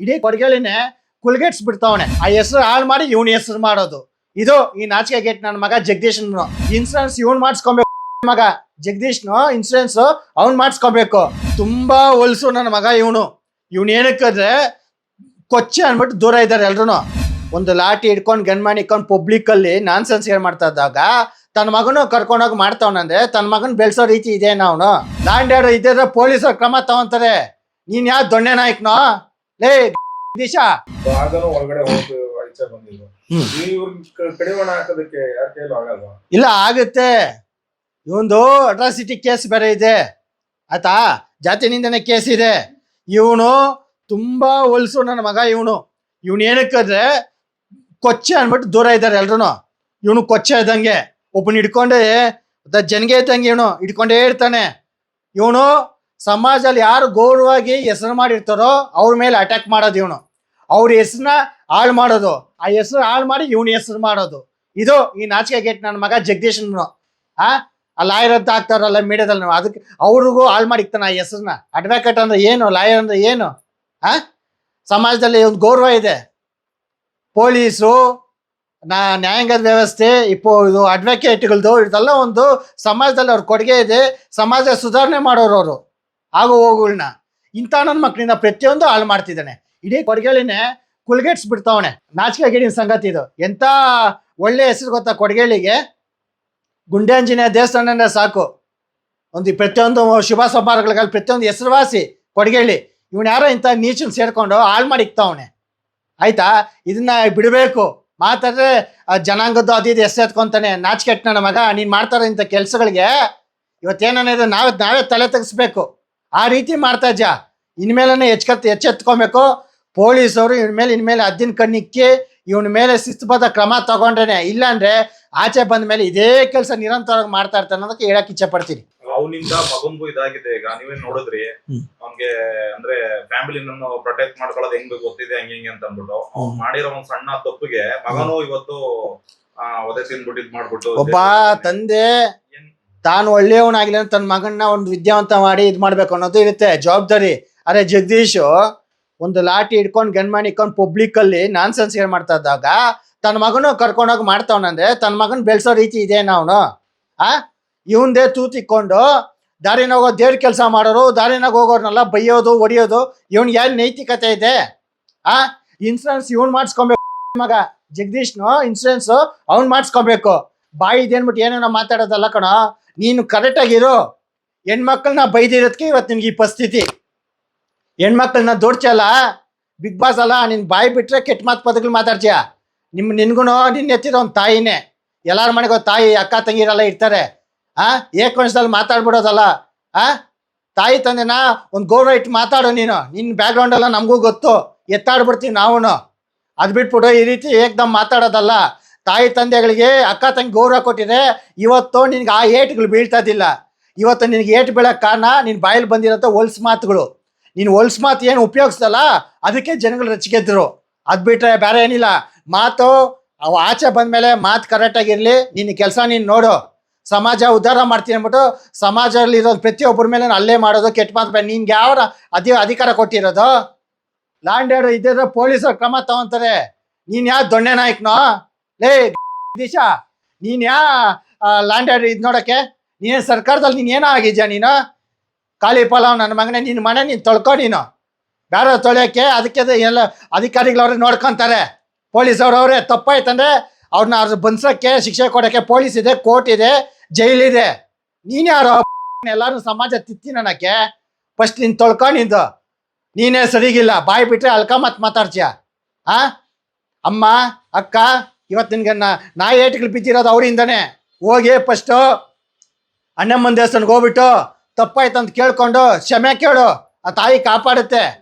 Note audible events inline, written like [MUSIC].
ಇಡೀ ಕೊಡಗೇಳಿನೇ ಕುಲ್ಗೆಟ್ಸ್ ಬಿಡ್ತಾವನೆ ಆ ಹೆಸರು ಹಾಳು ಮಾಡಿ ಇವನ್ ಹೆಸರು ಮಾಡೋದು. ಇದು ಈ ನಾಚಿಕೆ ಗೇಟ್ ನನ್ನ ಮಗ ಜಗದೀಶ್ ಇನ್ಸೂರೆನ್ಸ್ ಇವನ್ ಮಾಡಿಸ್ಕೊಬೇಕು. ಮಗ ಜಗದೀಶ್ನು ಇನ್ಸೂರೆನ್ಸ್ ಅವ್ನ್ ಮಾಡಿಸ್ಕೊಬೇಕು. ತುಂಬಾ ಹೊಲ್ಸು ನನ್ನ ಮಗ ಇವನು. ಇವನ್ ಏನಕ್ಕಂದ್ರೆ ಕೊಚ್ಚೆ ಅನ್ಬಿಟ್ಟು ದೂರ ಇದ್ದಾರೆ ಎಲ್ರು ಒಂದು ಲಾಟಿ ಹಿಡ್ಕೊಂಡು ಗನ್ಮಾನ್ ಇಟ್ಕೊಂಡು ಪಬ್ಲಿಕ್ ಅಲ್ಲಿ ನಾನ್ ಸೆನ್ಸ್ ಮಾಡ್ತಾ ಇದ್ದಾಗ ತನ್ನ ಮಗನು ಕರ್ಕೊಂಡೋಗಿ ಮಾಡ್ತಾವನಂದ್ರೆ ತನ್ನ ಮಗನ್ ಬೆಳ್ಸೋ ರೀತಿ ಇದೆ ಅವನು? ಲ್ಯಾಂಡ್ ಇದ್ದಿದ್ರೆ ಪೊಲೀಸರು ಕ್ರಮ ತಗೊಂತಾರೆ. ನೀನ್ ಯಾವ ದೊಣ್ಣೆ ನಾಯಕನೋ? ಲೇ [LAUGHS] ದೇಶ. ಆಗನೂ ಒಳಗಡೆ ಹೋಗಿ ಆಚೆ [LAUGHS] ಬಂದಿದ್ದು. ಹ್ಮ್. ಇವ್ರ ಕಡಿವಾಣ ಹಾಕೋದಕ್ಕೆ ಯಾರ ಕೈಲೂ ಆಗಲ್ವಾ? ಇಲ್ಲ ಆಗುತ್ತೆ. ಇವಂದು ಅಟ್ರಾಸಿಟಿ ಕೇಸ್ ಬೇರೆ ಇದೆ. ಆಯ್ತಾ? ಜಾತಿ ನಿಂದನೆ ಕೇಸ್ ಇದೆ. ಇವನು ತುಂಬಾ ಹೊಲ್ಸು ನನ್ನ ಮಗ ಇವನು. ಇವನು ಏನಕ್ಕಂದ್ರೆ ಕೊಚ್ಚೆ ಅನ್ಬಿಟ್ಟು ದೂರ ಇದ್ದಾರೆ ಎಲ್ರು ಇವನು ಕೊಚ್ಚೆ ಇದ್ದಂಗೆ. ಒಬ್ಬನ ಹಿಡ್ಕೊಂಡೆ ಜನಗೆ ಇದ್ದಂಗೆ ಇವನು ಹಿಡ್ಕೊಂಡೇ ಇರ್ತಾನೆ. ಇವನು ಸಮಾಜದಲ್ಲಿ ಯಾರು ಗೌರವವಾಗಿ ಹೆಸರು ಮಾಡಿರ್ತಾರೋ ಅವ್ರ ಮೇಲೆ ಅಟ್ಯಾಕ್ ಮಾಡೋದು ಇವನು. ಅವ್ರ ಹೆಸರನ್ನ ಹಾಳು ಮಾಡೋದು. ಆ ಹೆಸರು ಹಾಳು ಮಾಡಿ ಇವನ ಹೆಸರು ಮಾಡೋದು. ಇದು ಈ ನಾಚಿಕೆ ಗೇಟ್ ನನ್ನ ಮಗ ಜಗದೀಶ್ ಆ? ಆ ಲಾಯರ್ ಅಂತ ಆಗ್ತಾರಲ್ಲ ಮೀಡಿಯಾದಲ್ಲಿ ನಾವು. ಅದಕ್ಕೆ ಅವ್ರಿಗೂ ಹಾಳು ಮಾಡಿಕ್ತಾನೆ ಆ ಹೆಸರನ್ನ. ಅಡ್ವೊಕೇಟ್ ಅಂದ್ರೆ ಏನು? ಲಾಯರ್ ಅಂದ್ರೆ ಏನು? ಆ? ಸಮಾಜದಲ್ಲಿ ಒಂದು ಗೌರವ ಇದೆ. ಪೊಲೀಸು, ನಾ ನ್ಯಾಯಾಂಗದ ವ್ಯವಸ್ಥೆ, ಇಪ್ಪೋ ಇದು ಅಡ್ವೊಕೇಟ್ಗಳದ್ದು ಇದೆಲ್ಲ ಒಂದು ಸಮಾಜದಲ್ಲಿ ಅವ್ರ ಕೊಡುಗೆ ಇದೆ. ಸಮಾಜ ಸುಧಾರಣೆ ಮಾಡೋರು ಅವರು. ಆಗು ಹೋಗುಗಳನ್ನ ಇಂಥ ನನ್ನ ಮಕ್ಕಳಿಂದ ಪ್ರತಿಯೊಂದು ಹಾಳು ಮಾಡ್ತಿದ್ದಾನೆ. ಇಡೀ ಕೊಡಗೇಳಿನೇ ಕುಲ್ಗೆಟ್ಸ್ ಬಿಡ್ತಾವಣೆ ನಾಚಿಕೆ ಗಿಡಿನ ಸಂಗತಿ ಇದು. ಎಂತ ಒಳ್ಳೆ ಹೆಸರು ಗೊತ್ತಾ ಕೊಡಗೇಳಿಗೆ ಗುಂಡಾಂಜನೇಯ ದೇವಸ್ಥಾನ ಸಾಕು. ಒಂದು ಪ್ರತಿಯೊಂದು ಶುಭ ಸಮಾರಂಭಗಳಲ್ಲಿ ಪ್ರತಿಯೊಂದು ಹೆಸರುವಾಸಿ ಕೊಡಗೇಳಿ ಇವನು ಯಾರೋ ಇಂಥ ನೀಚನ್ ಸೇರ್ಕೊಂಡು ಹಾಳು ಮಾಡಿ ಇಕ್ತಾವನೆ. ಆಯ್ತಾ? ಇದನ್ನ ಬಿಡಬೇಕು. ಮಾತಾಡ್ರೆ ಜನಾಂಗದ್ದು ಅದು ಇದು ಹೆಸರು ಎತ್ಕೊಂತಾನೆ. ನಾಚಿಕೆಟ್ ನನ್ನ ಮಗ, ನೀನು ಮಾಡ್ತಾರ ಇಂಥ ಕೆಲ್ಸಗಳಿಗೆ ಇವತ್ತೇನಿದೆ ನಾವೇ ನಾವೇ ತಲೆ ತೆಗಿಸ್ಬೇಕು. ಆ ರೀತಿ ಮಾಡ್ತಾ ಇದ್ಯಾ? ಇನ್ಮೇಲೆ ಎಚ್ಚೆತ್ ಎಚ್ಚೆತ್ಕೊಬೇಕು. ಪೊಲೀಸವರು ಇವನ ಮೇಲೆ ಇನ್ಮೇಲೆ ಅದ್ದಿನ ಕಣ್ಣಿಕ್ಕಿ ಇವನ ಮೇಲೆ ಶಿಸ್ತುಬದ್ಧ ಕ್ರಮ ತಗೊಂಡ್ರೇನೆ. ಇಲ್ಲಾಂದ್ರೆ ಆಚೆ ಬಂದ ಮೇಲೆ ಇದೇ ಕೆಲಸ ನಿರಂತರವಾಗಿ ಮಾಡ್ತಾ ಇರ್ತಾನೆ ಅನ್ನೋದಕ್ಕೆ ಹೇಳಕ್ ಇಚ್ಛೆ ಪಡ್ತೀನಿ. ಅವನಿಂದ ಮಗನ್ಗೂ ಇದಾಗಿದೆ. ಈಗ ನೀವೇನ್ ನೋಡಿದ್ರಿ? ಅವ್ನಿಗೆ ಅಂದ್ರೆ ಫ್ಯಾಮಿಲಿನ ಪ್ರೊಟೆಕ್ಟ್ ಮಾಡ್ಕೊಳ್ಳೋದು ಹೆಂಗ್ ಗೊತ್ತಿದೆ ಹಂಗೆ ಹಿಂಗೆ ಅಂತ ಅಂದ್ಬಿಟ್ಟು ಅವ್ನ್ ಮಾಡಿರೋ ಒಂದ್ ಸಣ್ಣ ತಪ್ಪಿಗೆ ಮಗನು ಇವತ್ತು ಒದೆ ತಿನ್ಬಿಟ್ಟು ಇದ್ ಮಾಡ್ಬಿಟ್ಟು ಒಬ್ಬ ತಂದೆ ತಾನು ಒಳ್ಳೆಯವನಾಗಿಲ್ಲ ಅಂತ ತನ್ನ ಮಗನ್ನ ಒಂದು ವಿದ್ಯಾವಂತ ಮಾಡಿ ಇದು ಮಾಡ್ಬೇಕು ಅನ್ನೋದು ಇರುತ್ತೆ. ಜವಾಬ್ದಾರಿ. ಅರೆ ಜಗದೀಶು, ಒಂದು ಲಾಠಿ ಹಿಡ್ಕೊಂಡು ಗನ್ಮಾನ್ ಇಟ್ಕೊಂಡು ಪಬ್ಲಿಕ್ ಅಲ್ಲಿ ನಾನ್ ಸೆನ್ಸ್ ಮಾಡ್ತಾ ಇದ್ದಾಗ, ತನ್ನ ಮಗನು ಕರ್ಕೊಂಡೋಗಿ ಮಾಡ್ತಾವನಂದ್ರೆ ತನ್ನ ಮಗನ ಬೆಳೆಸೋ ರೀತಿ ಇದೆ ಅವನು ಆ? ಇವಂದೇ ತೂತಿಕೊಂಡು ದಾರಿನಾಗ ಹೋಗೋ ದೇವ್ರ ಕೆಲಸ ಮಾಡೋರು ದಾರಿನಾಗ ಹೋಗೋರ್ನೆಲ್ಲ ಬೈಯೋದು ಹೊಡಿಯೋದು ಇವನ್ ಏನ್ ನೈತಿಕತೆ ಇದೆ? ಆ? ಇನ್ಸೂರೆನ್ಸ್ ಇವನ್ ಮಾಡಿಸ್ಕೊಬೇಕು ಮಗ. ಜಗದೀಶ್ನು ಇನ್ಸೂರೆನ್ಸ್ ಅವ್ನ್ ಮಾಡಿಸ್ಕೊಬೇಕು. ಬಾಯಿ ಇದೇನ್ಬಿಟ್ಟು ಏನೇನೋ ಮಾತಾಡೋದಲ್ಲ ಕಣ. ನೀನು ಕರೆಕ್ಟಾಗಿರು ಹೆಣ್ಮಕ್ಳನ್ನ ಬೈದಿರೋದಕ್ಕೆ ಇವತ್ತು ನಿನ್ಗೆ ಈ ಪರಿಸ್ಥಿತಿ. ಹೆಣ್ಮಕ್ಳನ್ನ ದೊಡ್ಚಲ್ಲ ಬಿಗ್ ಬಾಸ್ ಅಲ್ಲ, ನಿನ್ ಬಾಯಿ ಬಿಟ್ರೆ ಕೆಟ್ಟ ಮಾತು ಪದಗಳು ಮಾತಾಡ್ತೀಯ? ನಿಮ್ ನಿನ್ಗೂ ನಿನ್ನ ಎತ್ತಿರೋ ಒಂದು ತಾಯಿನೇ. ಎಲ್ಲಾರ ಮನೆಗೋ ತಾಯಿ, ಅಕ್ಕ ತಂಗಿರೆಲ್ಲ ಇರ್ತಾರೆ. ಆ? ಏಕವಂಶದಲ್ಲಿ ಮಾತಾಡ್ಬಿಡೋದಲ್ಲ. ಆ? ತಾಯಿ, ತಂದೆನ ಒಂದು ಗೌರವ ಇಟ್ಟು ಮಾತಾಡು ನೀನು. ನಿನ್ನ ಬ್ಯಾಕ್ಗ್ರೌಂಡ್ ಎಲ್ಲ ನಮಗೂ ಗೊತ್ತು. ಎತ್ತಾಡ್ಬಿಡ್ತೀವಿ ನಾವು ಅದು ಬಿಟ್ಬಿಟ್ಟು ಈ ರೀತಿ ಏಕ್ದಮ್ ಮಾತಾಡೋದಲ್ಲ. ತಾಯಿ ತಂದೆಗಳಿಗೆ ಅಕ್ಕ ತಂಗಿ ಗೌರವ ಕೊಟ್ಟಿದೆ. ಇವತ್ತು ನಿನಗೆ ಆ ಏಟ್ಗಳು ಬೀಳ್ತದಿಲ್ಲ ಇವತ್ತು ನಿನಗೆ ಏಟ್ ಬೀಳೋಕೆ ಕಾರಣ ನಿನ್ನ ಬಾಯಲ್ಲಿ ಬಂದಿರೋಂಥ ಹೊಲ್ಸ್ ಮಾತುಗಳು. ನೀನು ಹೊಲ್ಸ್ ಮಾತು ಏನು ಉಪಯೋಗಿಸ್ದಲ್ಲ, ಅದಕ್ಕೆ ಜನಗಳು ರಚಿಗೆದ್ರು ಅದು ಬಿಟ್ಟರೆ ಬೇರೆ ಏನಿಲ್ಲ. ಮಾತು, ಅವು ಆಚೆ ಬಂದಮೇಲೆ ಮಾತು ಕರೆಕ್ಟಾಗಿರಲಿ ನಿನ್ನ ಕೆಲಸ ನೀನು ನೋಡು. ಸಮಾಜ ಉದ್ಧಾರ ಮಾಡ್ತೀನಿ ಅಂದ್ಬಿಟ್ಟು, ಸಮಾಜದಲ್ಲಿ ಇರೋದು ಪ್ರತಿಯೊಬ್ಬರ ಮೇಲೆ ಅಲ್ಲೇ ಮಾಡೋದು, ಕೆಟ್ಟ ಮಾತು ನಿನ್ಗೆ ಯಾವ ಅಧಿ ಅಧಿಕಾರ ಕೊಟ್ಟಿರೋದು? ಲ್ಯಾಂಡ್ ಇದ್ದಿದ್ರೆ ಪೊಲೀಸರು ಕ್ರಮ ತಗೊಂತಾರೆ. ನೀನು ಯಾವ ದೊಣ್ಣೆ ನಾಯಕನೋ? ಲೇ, ದಿಶಾ, ನೀನ್ ಯಾ ಲ್ಯಾಂಡ್ ಇದ್ ನೋಡಕ್ಕೆ? ನೀನ್ ಸರ್ಕಾರದಲ್ಲಿ ನೀನ್ ಏನೋ ಆಗಿದ್ಯಾ ನೀನು? ಖಾಲಿ ಪಲಾವ್ ನನ್ನ ಮಗನೇ ನಿನ್ನ ಮನೆ ನೀನ್ ತೊಳ್ಕೊ ನೀನು. ಬೇರೆ ತೊಳೆಯಕ್ಕೆ, ಅದಕ್ಕೆ ಅದು ಎಲ್ಲ ಅಧಿಕಾರಿಗಳವ್ರೆ ನೋಡ್ಕೊಂತಾರೆ. ಪೊಲೀಸ್ ಅವ್ರವ್ರೆ ತಪ್ಪಾಯ್ತಂದ್ರೆ ಅವ್ರನ್ನ ಅವ್ರ ಬಂದ್ಸಕ್ಕೆ, ಶಿಕ್ಷೆ ಕೊಡಕ್ಕೆ ಪೊಲೀಸ್ ಇದೆ, ಕೋರ್ಟ್ ಇದೆ ಜೈಲಿದೆ ನೀನ್ ಯಾರು [LAUGHS] ಎಲ್ಲಾರು ಸಮಾಜ ತಿತ್ತಿ ನನಕ್ಕೆ ಫಸ್ಟ್ ನೀನ್ ತೊಳ್ಕೊಂಡಿದ್ದು ನೀನೇ ಸರಿಗಿಲ್ಲ. ಬಾಯಿ ಬಿಟ್ರೆ ಅಲ್ಕ ಮತ್ ಮಾತಾಡ್ತೀಯ. ಆ? ಅಮ್ಮ, ಅಕ್ಕ ಇವತ್ತು ನಿನಗೆ ನಾ- ನಾ ಏಟ್ಗಳು ಬಿದ್ದಿರೋದು ಅವರಿಂದನೇ. ಹೋಗಿ ಫಸ್ಟು ಅಣ್ಣಮ್ಮನ ದೇವಸ್ಥಾನಕ್ಕೆ ಹೋಗ್ಬಿಟ್ಟು ತಪ್ಪಾಯ್ತು ಅಂತ ಕೇಳ್ಕೊಂಡು ಕ್ಷಮೆ ಕೇಳು, ಆ ತಾಯಿ ಕಾಪಾಡುತ್ತೆ.